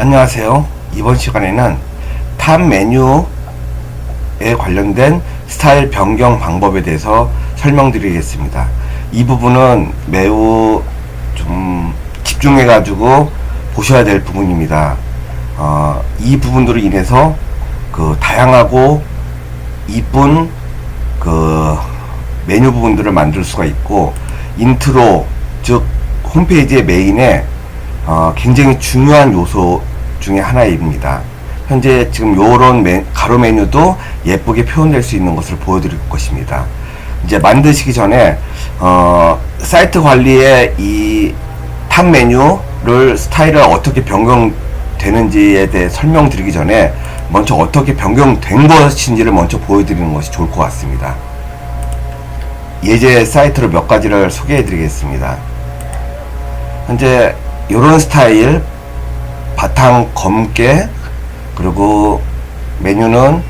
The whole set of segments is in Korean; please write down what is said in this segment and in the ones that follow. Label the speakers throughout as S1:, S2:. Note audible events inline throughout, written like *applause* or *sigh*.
S1: 안녕하세요. 이번 시간에는 탑 메뉴에 관련된 스타일 변경 방법에 대해서 설명드리겠습니다. 이 부분은 매우 좀 집중해 가지고 보셔야 될 부분입니다. 어, 이 부분들로 인해서 그 다양하고 이쁜 그 메뉴 부분들을 만들 수가 있고 인트로 즉 홈페이지의 메인에 어, 굉장히 중요한 요소 중에 하나입니다. 현재 지금 요런 메- 가로 메뉴도 예쁘게 표현될 수 있는 것을 보여드릴 것입니다. 이제 만드시기 전에 어, 사이트 관리에 이탑 메뉴를 스타일을 어떻게 변경되는지에 대해 설명드리기 전에 먼저 어떻게 변경된 것인지를 먼저 보여드리는 것이 좋을 것 같습니다. 예제 사이트로 몇 가지를 소개해 드리겠습니다. 현재 이런 스타일 바탕 검게 그리고 메뉴는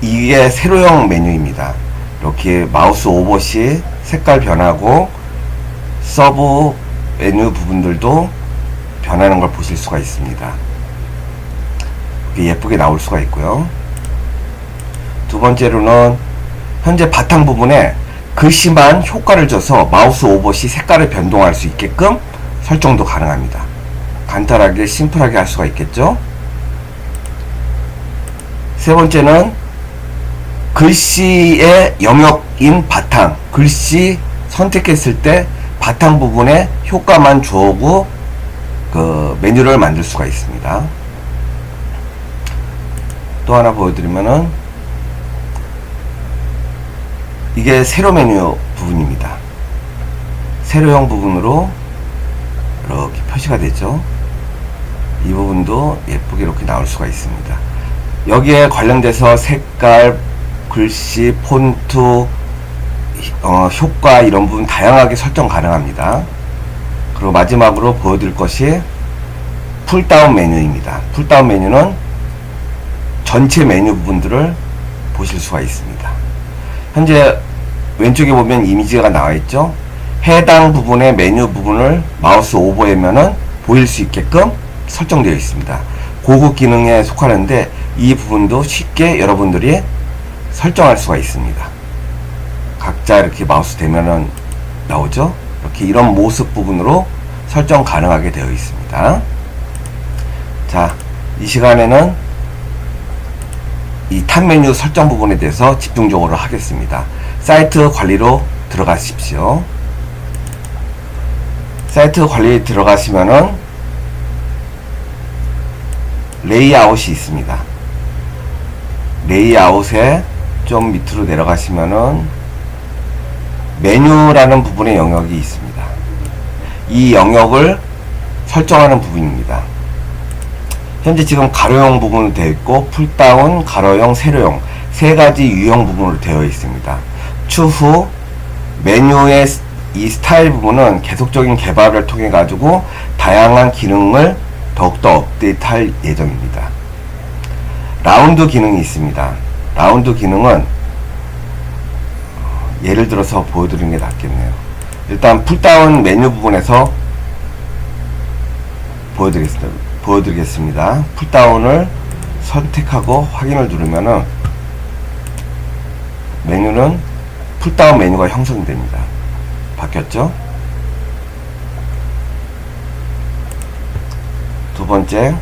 S1: 이게 세로형 메뉴입니다. 이렇게 마우스 오버시 색깔 변하고 서브 메뉴 부분들도 변하는 걸 보실 수가 있습니다. 예쁘게 나올 수가 있고요. 두 번째로는 현재 바탕 부분에 글씨만 효과를 줘서 마우스 오버시 색깔을 변동할 수 있게끔 설정도 가능합니다. 간단하게 심플하게 할 수가 있겠죠. 세 번째는 글씨의 영역인 바탕 글씨 선택했을 때 바탕 부분에 효과만 주고 그 메뉴를 만들 수가 있습니다. 또 하나 보여드리면은 이게 세로 메뉴 부분입니다. 세로형 부분으로 이렇게 표시가 되죠. 이 부분도 예쁘게 이렇게 나올 수가 있습니다. 여기에 관련돼서 색깔, 글씨, 폰트, 어, 효과 이런 부분 다양하게 설정 가능합니다. 그리고 마지막으로 보여드릴 것이 풀다운 메뉴입니다. 풀다운 메뉴는 전체 메뉴 부분들을 보실 수가 있습니다. 현재 왼쪽에 보면 이미지가 나와 있죠. 해당 부분의 메뉴 부분을 마우스 오버하면은 보일 수 있게끔 설정되어 있습니다. 고급 기능에 속하는데 이 부분도 쉽게 여러분들이 설정할 수가 있습니다. 각자 이렇게 마우스 대면은 나오죠. 이렇게 이런 모습 부분으로 설정 가능하게 되어 있습니다. 자, 이 시간에는 이 탑 메뉴 설정 부분에 대해서 집중적으로 하겠습니다. 사이트 관리로 들어가십시오. 사이트 관리에 들어가시면은 레이아웃이 있습니다. 레이아웃에 좀 밑으로 내려가시면은 메뉴라는 부분의 영역이 있습니다. 이 영역을 설정하는 부분입니다. 현재 지금 가로형 부분으로 되어 있고 풀다운, 가로형, 세로형 세 가지 유형 부분으로 되어 있습니다. 추후 메뉴의 이 스타일 부분은 계속적인 개발을 통해 가지고 다양한 기능을 더욱더 업데이트할 예정입니다. 라운드 기능이 있습니다. 라운드 기능은 예를 들어서 보여드리는 게 낫겠네요. 일단 풀다운 메뉴 부분에서 보여드리겠습니다. 보여드리겠습니다. 풀다운을 선택하고 확인을 누르면은 메뉴는 풀다운 메뉴가 형성됩니다. 바뀌었죠? 두 번째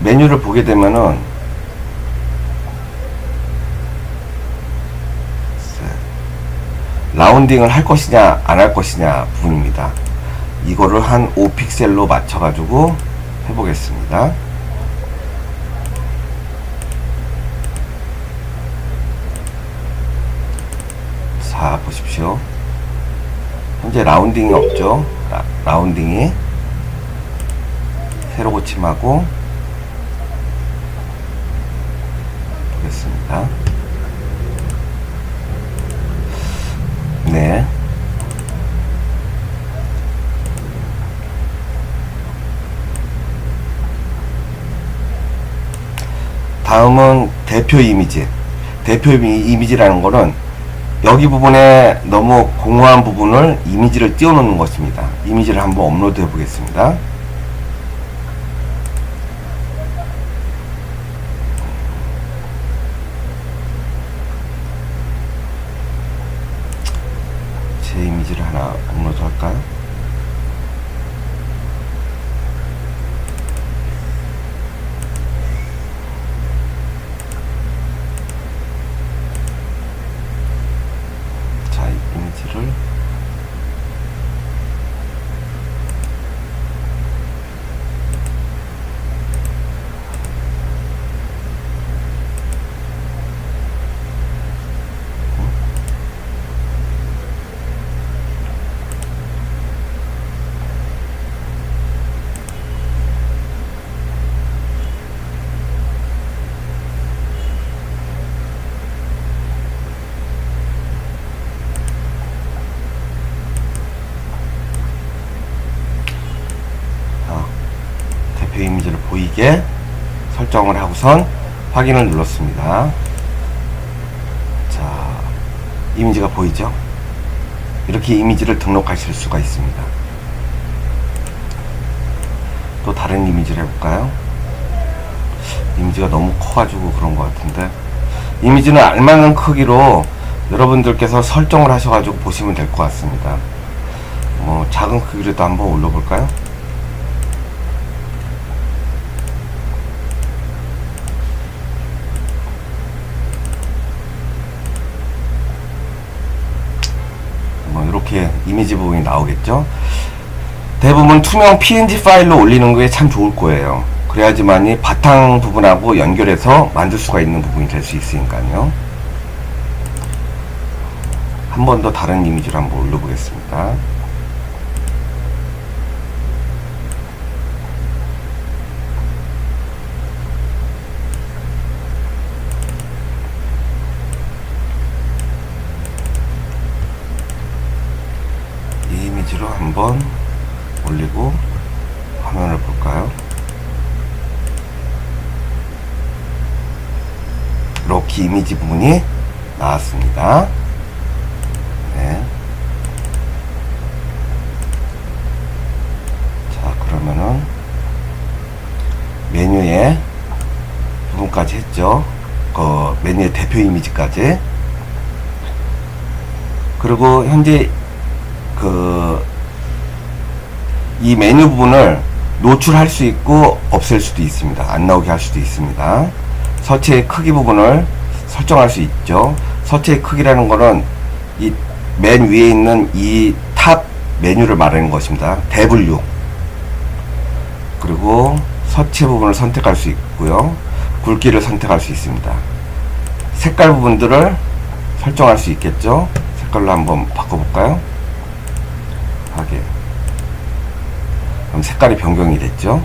S1: 메뉴를 보게 되면은 라운딩을 할 것이냐 안 할 것이냐 부분입니다. 이거를 한 5픽셀로 맞춰 가지고 해보겠습니다. 자 보십시오. 현재 라운딩이 없죠. 라, 라운딩이 세로 고침하고 보겠습니다. 네. 다음은 대표 이미지. 대표 이미- 이미지라는 거는 여기 부분에 너무 공허한 부분을 이미지를 띄워놓는 것입니다. 이미지를 한번 업로드 해 보겠습니다. 제 이미지를 하나 업로드 할까요? 자, 이 이미지를 어, 대표 이미지를 보이게 하고선 확인을 눌렀습니다. 자, 이미지가 보이죠? 이렇게 이미지를 등록하실 수가 있습니다. 또 다른 이미지를 해볼까요? 이미지가 너무 커가지고 그런 것 같은데 이미지는 알만한 크기로 여러분들께서 설정을 하셔가지고 보시면 될 것 같습니다. 뭐 작은 크기로도 한번 올려볼까요? 뭐 이미지 부분이 나오겠죠. 대부분 투명 PNG 파일로 올리는 게 참 좋을 거예요. 그래야지만이 바탕 부분하고 연결해서 만들 수가 있는 부분이 될 수 있으니까요. 한 번 더 다른 이미지를 한번 올려보겠습니다. 이 이미지로 한번 올리고 화면을 볼까요? 이렇게 이미지 부분이 나왔습니다. 네. 자, 그러면은 메뉴에 부분까지 했죠. 그 메뉴의 대표 이미지까지. 그리고 현재 그 이 메뉴 부분을 노출할 수 있고 없앨 수도 있습니다. 안 나오게 할 수도 있습니다. 서체의 크기 부분을 설정할 수 있죠. 서체의 크기라는 거는 이 맨 위에 있는 이 탑 메뉴를 말하는 것입니다. 대분류. 그리고 서체 부분을 선택할 수 있고요. 굵기를 선택할 수 있습니다. 색깔 부분들을 설정할 수 있겠죠. 색깔로 한번 바꿔볼까요? 하게. 그럼 색깔이 변경이 됐죠.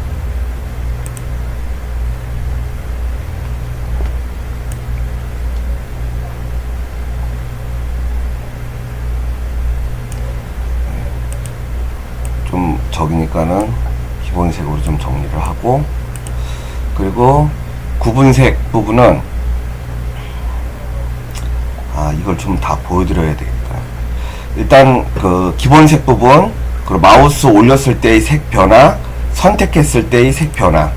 S1: 좀 적으니까는 기본색으로 좀 정리를 하고 그리고 구분색 부분은 아 이걸 좀 다 보여드려야 되겠다 일단 그 기본색 부분 그리고 마우스 올렸을 때의 색 변화 선택했을 때의 색 변화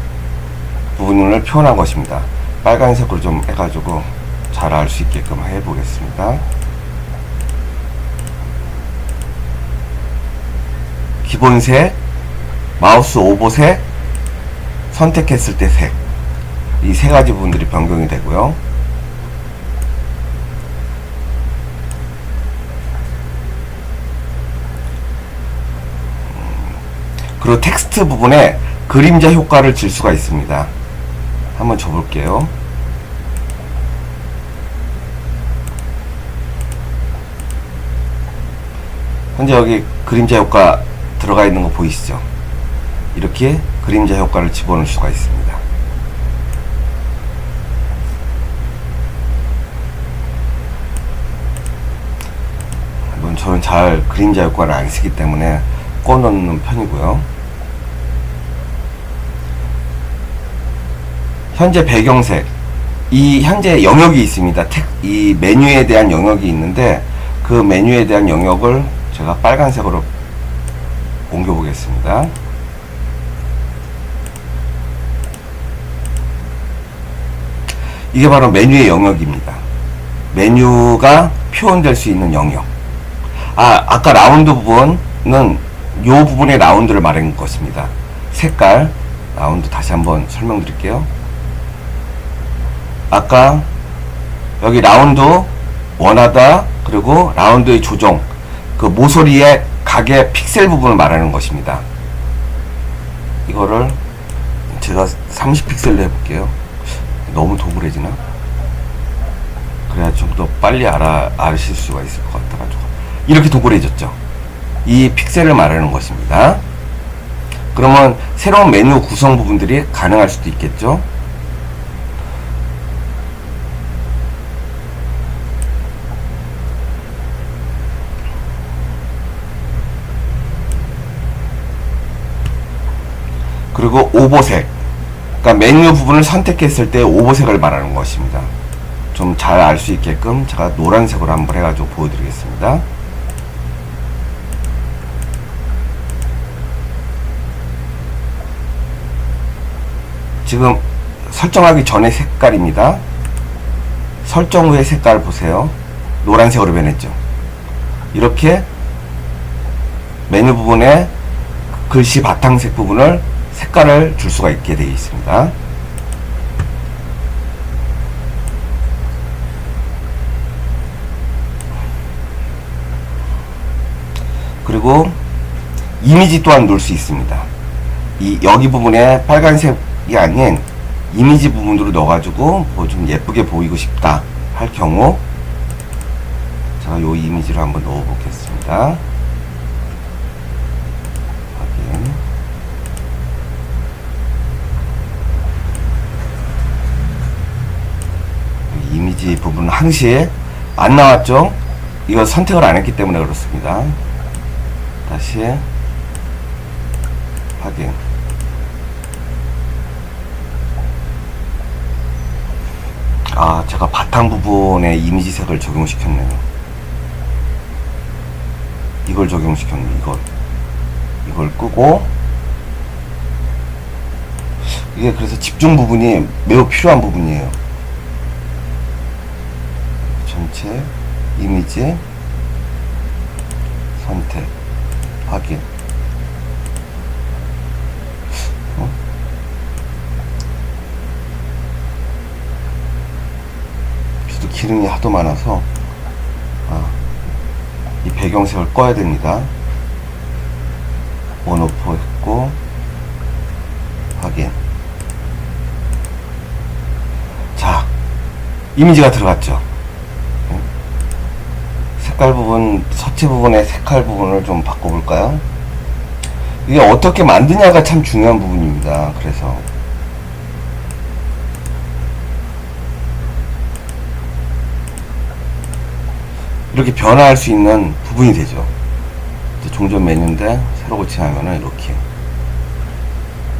S1: 부분을 표현한 것입니다. 빨간색으로 좀 해가지고 잘 알 수 있게끔 해보겠습니다. 기본색 마우스 오버색 선택했을 때 색. 이 세 가지 부분들이 변경이 되고요 그리고 텍스트 부분에 그림자 효과를 줄 수가 있습니다. 한번 줘볼게요. 현재 여기 그림자 효과 들어가 있는 거 보이시죠? 이렇게 그림자 효과를 집어넣을 수가 있습니다. 물론 저는 잘 그림자 효과를 안 쓰기 때문에 꺼놓는 편이고요. 현재 배경색 이 현재 영역이 있습니다. 텍, 이 메뉴에 대한 영역이 있는데 그 메뉴에 대한 영역을 제가 빨간색으로 옮겨 보겠습니다. 이게 바로 메뉴의 영역입니다. 메뉴가 표현될 수 있는 영역. 아, 아까 라운드 부분은 요 부분의 라운드를 말한 것입니다. 색깔, 라운드 다시 한번 설명드릴게요. 아까 여기 라운드 원하다 그리고 라운드의 조정 그 모서리의 각의 픽셀 부분을 말하는 것입니다. 이거를 제가 30픽셀로 해볼게요. 너무 도구해지나? 그래야 좀 더 빨리 알아, 아실 수가 있을 것 같아가지고. 이렇게 도구해졌죠. 이 픽셀을 말하는 것입니다. 그러면 새로운 메뉴 구성 부분들이 가능할 수도 있겠죠. 그리고 오버색. 그러니까 메뉴 부분을 선택했을 때 오버색을 말하는 것입니다. 좀 잘 알 수 있게끔 제가 노란색으로 한번 해가지고 보여드리겠습니다. 지금 설정하기 전에 색깔입니다. 설정 후의 색깔 보세요. 노란색으로 변했죠. 이렇게 메뉴 부분에 글씨 바탕색 부분을 색깔을 줄 수가 있게 되어 있습니다. 그리고 이미지 또한 넣을 수 있습니다. 이 여기 부분에 빨간색이 아닌 이미지 부분으로 넣어가지고 뭐 좀 예쁘게 보이고 싶다 할 경우 제가 요 이미지를 한번 넣어 보겠습니다. 확인. 이미지 부분은 항시에 안 나왔죠? 이거 선택을 안 했기 때문에 그렇습니다. 다시 확인. 아, 제가 바탕 부분에 이미지 색을 적용시켰네요. 이걸 적용시켰네, 이걸. 이걸 끄고, 이게 그래서 집중 부분이 매우 필요한 부분이에요. 전체, 이미지, 선택, 확인. 어? 기능이 하도 많아서 아, 이 배경색을 꺼야 됩니다. 원오프 했고 확인. 자, 이미지가 들어갔죠. 네. 색깔 부분, 서체 부분의 색깔 부분을 좀 바꿔볼까요? 이게 어떻게 만드냐가 참 중요한 부분입니다. 그래서 이렇게 변화할 수 있는 부분이 되죠. 종전 메뉴인데 새로 고침하면은 이렇게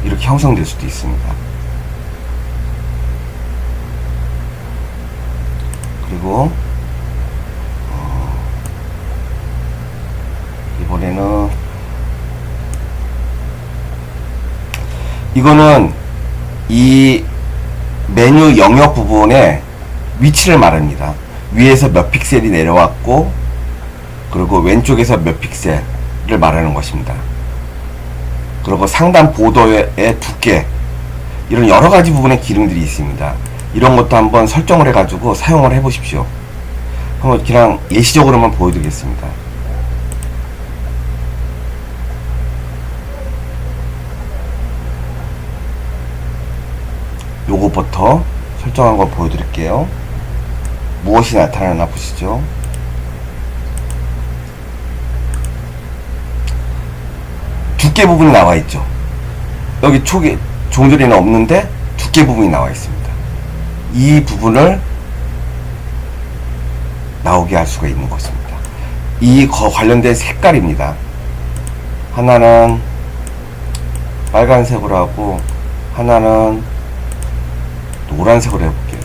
S1: 이렇게 형성될 수도 있습니다. 그리고 이번에는 이거는 이 메뉴 영역 부분의 위치를 말합니다. 위에서 몇 픽셀이 내려왔고, 그리고 왼쪽에서 몇 픽셀을 말하는 것입니다. 그리고 상단 보도의 두께, 이런 여러 가지 부분의 기능들이 있습니다. 이런 것도 한번 설정을 해가지고 사용을 해보십시오. 한번 그냥 예시적으로만 보여드리겠습니다. 요거부터 설정한 걸 보여드릴게요. 무엇이 나타나나 보시죠. 두께 부분이 나와 있죠. 여기 초기 종절에는 없는데 두께 부분이 나와 있습니다. 이 부분을 나오게 할 수가 있는 것입니다. 이 거- 관련된 색깔입니다. 하나는 빨간색으로 하고 하나는 노란색으로 해볼게요.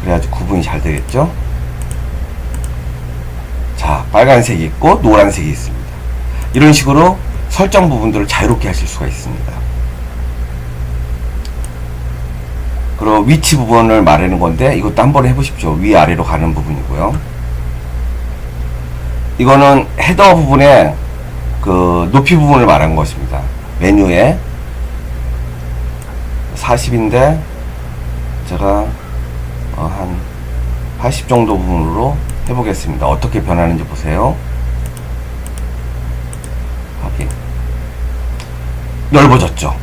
S1: 그래야지 구분이 잘 되겠죠? 자, 자, 빨간색이 있고 노란색이 있습니다. 이런 식으로 설정 부분들을 자유롭게 하실 수가 있습니다. 그리고 위치 부분을 말하는 건데 이것도 한번 해보십시오. 위아래로 가는 부분이고요. 이거는 헤더 부분의 그 높이 부분을 말한 것입니다. 메뉴에 40인데 제가 어, 한 80 정도 부분으로 해보겠습니다. 어떻게 변하는지 보세요. 확인. 넓어졌죠.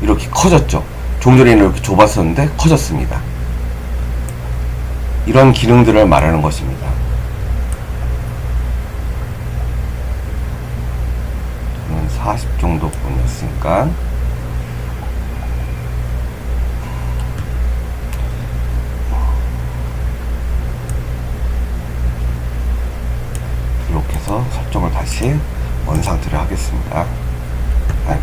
S1: 이렇게 커졌죠. 좀 전에는 이렇게 좁았었는데 커졌습니다. 이런 기능들을 말하는 것입니다. 저는 40 정도 보냈으니까 이렇게 해서 다시 원 상태로 하겠습니다. 아이고.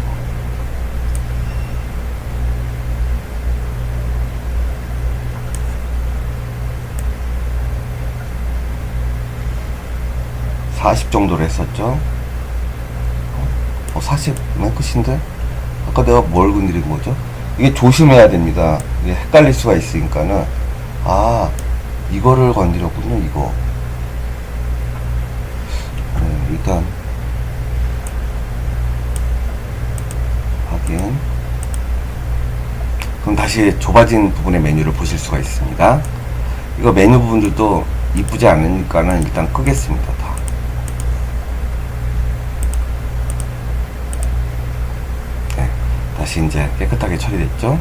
S1: (40) 정도로 했었죠? 어, 40면 끝인데? 아까 내가 뭘 건드린 거죠? 이게 조심해야 됩니다. 이게 헷갈릴 수가 있으니까는. 아 이거를 건드렸군요 이거 네, 일단 확인. 그럼 다시 좁아진 부분의 메뉴를 보실 수가 있습니다. 이거 메뉴 부분들도 이쁘지 않으니까는 일단 끄겠습니다 다. 네, 다시 이제 깨끗하게 처리됐죠?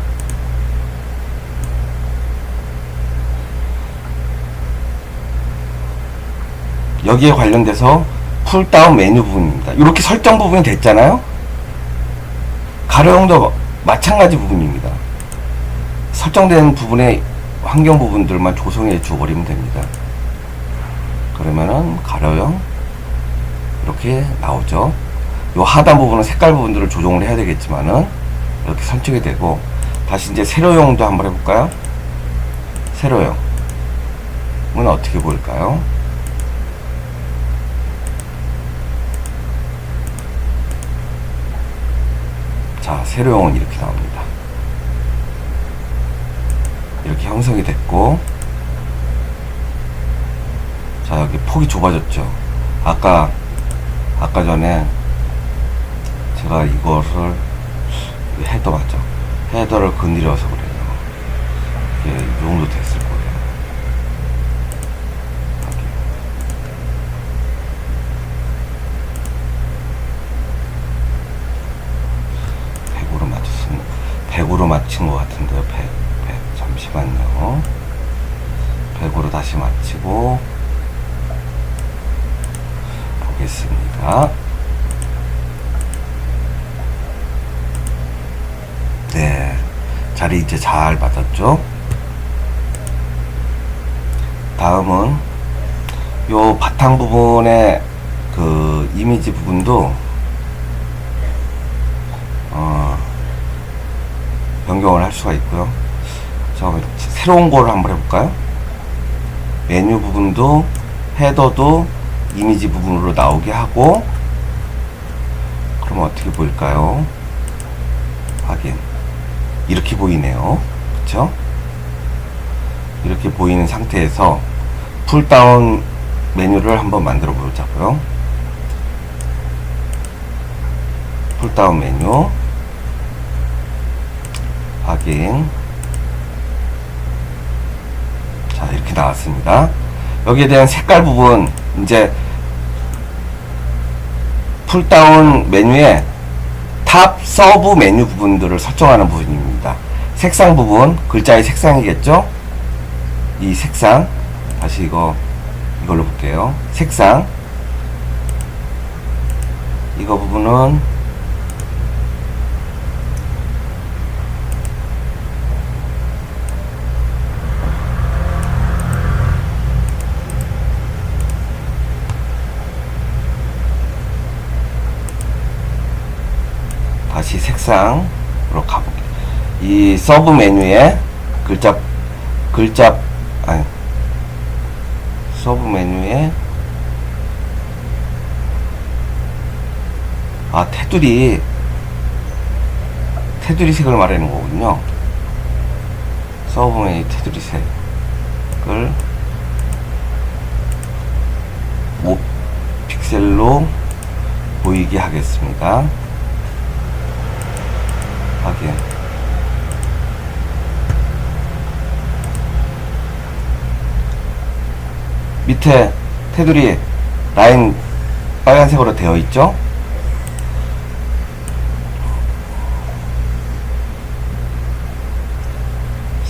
S1: 여기에 관련돼서 풀다운 메뉴 부분입니다. 이렇게 설정 부분이 됐잖아요. 가로형도 마찬가지 부분입니다. 설정된 부분의 환경 부분들만 조성해 주어버리면 됩니다. 그러면은 가로형 이렇게 나오죠. 요 하단 부분은 색깔 부분들을 조정을 해야 되겠지만은 이렇게 설정이 되고 다시 이제 세로형도 한번 해볼까요? 세로형은 어떻게 보일까요? 자, 세로형은 이렇게 나옵니다. 이렇게 형성이 됐고, 자, 여기 폭이 좁아졌죠. 아까, 아까 전에 제가 이거를, 이게 헤더 맞죠? 헤더를 건드려서 그래요. 이 정도 거예요. 이렇게. 백으로 맞췄습니다. 100으로 맞춘 것 같은데요. 100, 100. 잠시만요. 100으로 다시 맞추고 보겠습니다. 네. 자리 이제 잘 맞았죠? 다음은 요 바탕 부분의 그 이미지 부분도 변경을 할 수가 있고요. 자, 새로운 거를 한번 해볼까요? 메뉴 부분도 헤더도 이미지 부분으로 나오게 하고 그럼 어떻게 보일까요? 확인. 이렇게 보이네요. 그쵸? 이렇게 보이는 상태에서 풀다운 메뉴를 한번 만들어 보자고요. 풀다운 메뉴 확인. 자 이렇게 나왔습니다. 여기에 대한 색깔 부분 이제 풀다운 메뉴에 탑 서브 메뉴 부분들을 설정하는 부분입니다. 색상 부분 글자의 색상이겠죠? 이 색상 다시 이거 이걸로 볼게요. 색상. 이거 부분은 책상으로 가볼게요. 이 서브 메뉴에 글자 글자 아니 서브 메뉴에 아 테두리 테두리 색을 말하는 거군요. 서브 메뉴 테두리 색을 5 픽셀로 보이게 하겠습니다. 확인. 밑에 테두리 라인 빨간색으로 되어 있죠?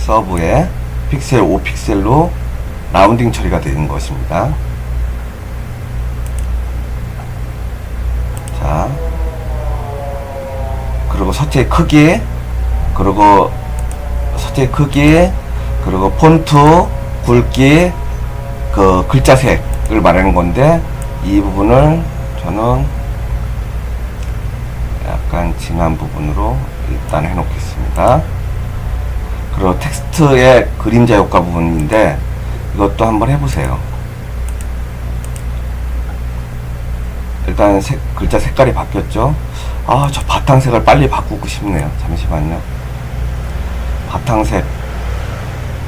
S1: 서브에 픽셀 5픽셀로 라운딩 처리가 되는 것입니다. 자, 그리고 서체의 크기, 그리고 서체의 크기, 그리고 폰트, 굵기, 그 글자 색을 말하는 건데 이 부분을 저는 약간 진한 부분으로 일단 해놓겠습니다. 그리고 텍스트의 그림자 효과 부분인데 이것도 한번 해보세요. 일단 색, 글자 색깔이 바뀌었죠. 아, 저 바탕색을 빨리 바꾸고 싶네요. 잠시만요. 바탕색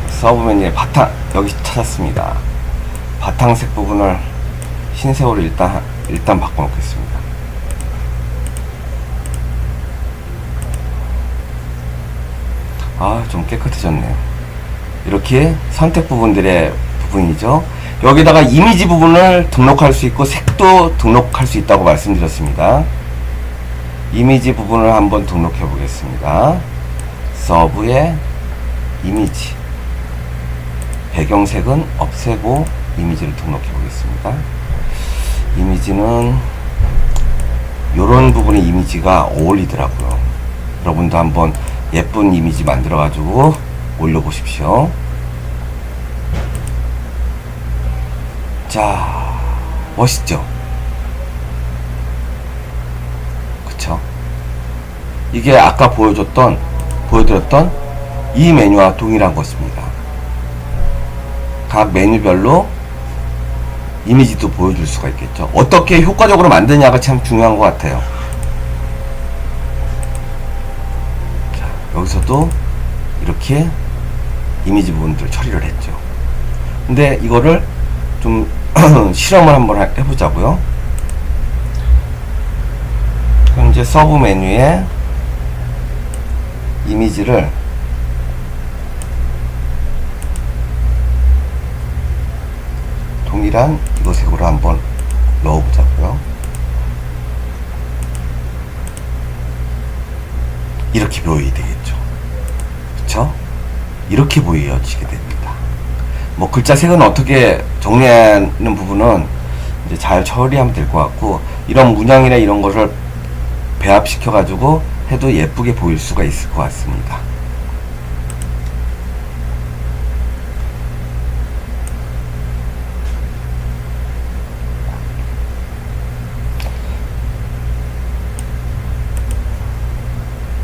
S1: 서브 메뉴에 바탕 여기 찾았습니다. 바탕색 부분을 흰색으로 일단 일단 바꿔놓겠습니다. 아, 좀 깨끗해졌네요. 이렇게 선택 부분들의 부분이죠. 여기다가 이미지 부분을 등록할 수 있고 색도 등록할 수 있다고 말씀드렸습니다. 이미지 부분을 한번 등록해 보겠습니다. 서브에 이미지 배경색은 없애고 이미지를 등록해 보겠습니다. 이미지는 이런 부분의 이미지가 어울리더라고요. 여러분도 한번 예쁜 이미지 만들어 가지고 올려 보십시오. 자, 멋있죠? 그쵸? 이게 아까 보여줬던, 보여드렸던 이 메뉴와 동일한 것입니다. 각 메뉴별로 이미지도 보여줄 수가 있겠죠. 어떻게 효과적으로 만드냐가 참 중요한 것 같아요. 자, 여기서도 이렇게 이미지 부분들 처리를 했죠. 근데 이거를 좀 *clears throat* 실험을 한번 해- 해보자고요. 현재 서브 메뉴에 이미지를 동일한 이거 색으로 한번 넣어보자고요. 이렇게 보여야 되겠죠. 그쵸? 이렇게 보여지게 됩니다. 뭐 글자 색은 어떻게 정리하는 부분은 이제 잘 처리하면 될 것 같고 이런 문양이나 이런 것을 배합시켜 가지고 해도 예쁘게 보일 수가 있을 것 같습니다.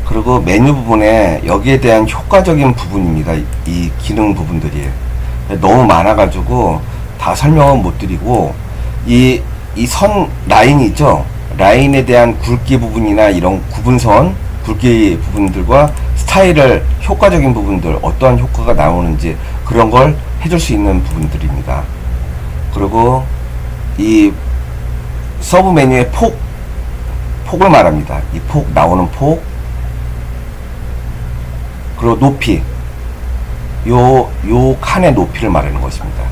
S1: 그리고 메뉴 부분에 여기에 대한 효과적인 부분입니다. 이- 이 기능 부분들이 너무 많아가지고 다 설명은 못 드리고 이 이 선 라인이 있죠. 라인에 대한 굵기 부분이나 이런 구분선 굵기 부분들과 스타일을 효과적인 부분들 어떠한 효과가 나오는지 그런 걸 해줄 수 있는 부분들입니다. 그리고 이 서브 메뉴의 폭 폭을 말합니다. 이 폭 나오는 폭 그리고 높이 요, 요 칸의 높이를 말하는 것입니다.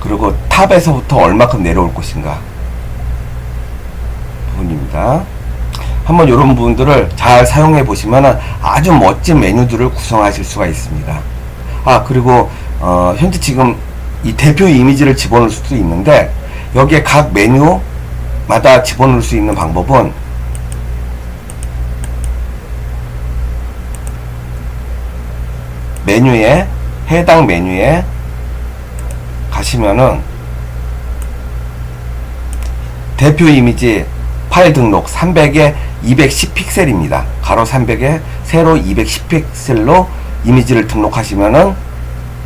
S1: 그리고 탑에서부터 얼마큼 내려올 것인가 부분입니다. 한번 이런 부분들을 잘 사용해 보시면 아주 멋진 메뉴들을 구성하실 수가 있습니다. 아 그리고 어, 현재 지금 이 대표 이미지를 집어넣을 수도 있는데 여기에 각 메뉴마다 집어넣을 수 있는 방법은 메뉴에 해당 메뉴에 가시면은 대표 이미지 파일 등록 300에 210픽셀입니다. 가로 300에 세로 210픽셀로 이미지를 등록하시면은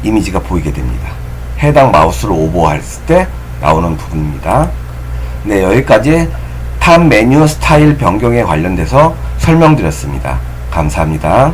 S1: 이미지가 보이게 됩니다. 해당 마우스를 오버했을 때 나오는 부분입니다. 네, 여기까지 탑 메뉴 스타일 변경에 관련돼서 설명드렸습니다. 감사합니다.